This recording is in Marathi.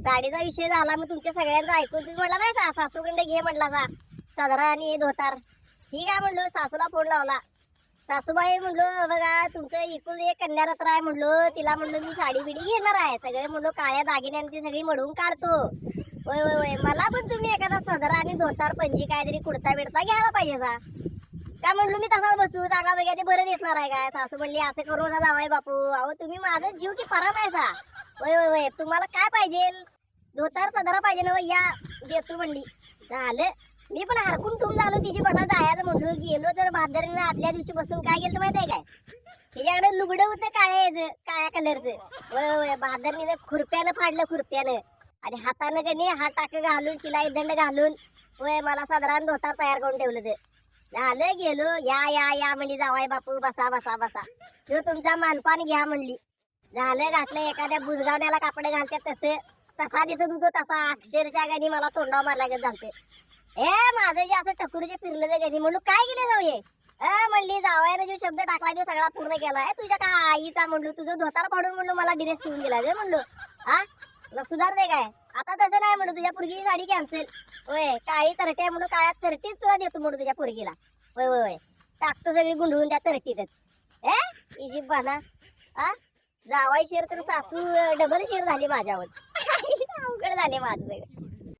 साडीचा विषय झाला मग तुमच्या सगळ्यांचा ऐकून तुम्ही म्हटला नाही का सासूकडे घे म्हटला सा सदरा आणि धोतार. ठीक आहे म्हणलो सासूला फोन लावला. सासूबाई म्हणलो बघा तुमचं एकूण एक कन्यारत्र आहे म्हणलो तिला म्हणलो मी साडी बिडी घेणार आहे. सगळे म्हणलो काळ्या दागिन्याने सगळी मडवून काढतो. वय होय होय मला पण तुम्ही एखादा सदरा आणि धोतार पंजी काहीतरी कुडता बिडता घ्यायला पाहिजे सा. काय म्हणलो मी तसाच बसू चांगला वगैरे ते बरं दिसणार आहे काय? सासू म्हणली असं करू नका जावाय बापू. अहो तुम्ही माझा जीव की पराम आहे सा. होय वय वय तुम्हाला काय पाहिजे? धोतार सदरा पाहिजे ना या देतो म्हणली. झालं. मी पण हरकून तुम झालो तिची बटा जायचं म्हणलो गेलो तर भादरीनं आदल्या दिवशी बसून काय गेलं माहिती आहे काय? तिच्याकडे लुगडं होतं काय याचं, काळ्या कलरचं. वय वय भादरणीनं खुरप्यानं फाडलं खुरप्यानं. आणि हातानं कणी हा टाक घालून शिलाई दंड घालून वय मला साधारण धोतार तयार करून ठेवलं ते झालं गेलो. या या या म्हणली जावाय बापू बसा बसा बसा. तो तुमचा मानपान घ्या म्हणली. झालं घातलं एखाद्या बुजगावण्याला कापडे घालतात तसे. तसा दिसत होतो तसा. अक्षरशः गाणी मला तोंडावर मारला झालते. ए माझं जे असं टकुरीचे फिरलेले ते गणी काय गेले जाऊ ये अ म्हणली जावायला जो शब्द टाकला तो सगळा पूर्ण केलाय. तुझ्या का आईचा म्हणलो तुझं धोतार पाडून म्हणलो मला ड्रेस घेऊन गेला रे म्हणलो. हा सुधारते काय? आता तसं नाही म्हणू तुझ्या पुरगीची साडी कॅन्सल होय काळी तरटी आहे म्हणून काळ्या तरटीच तुला देतो म्हणून तुझ्या पुरगीला. होय होय होय. टाकतो सगळी गुंडळून त्या तरटीतच. ए इजी बना. हा जावाई शेर तर सासू डबल शेर झाली माझ्यावर. अवघड झाले माझं सगळं.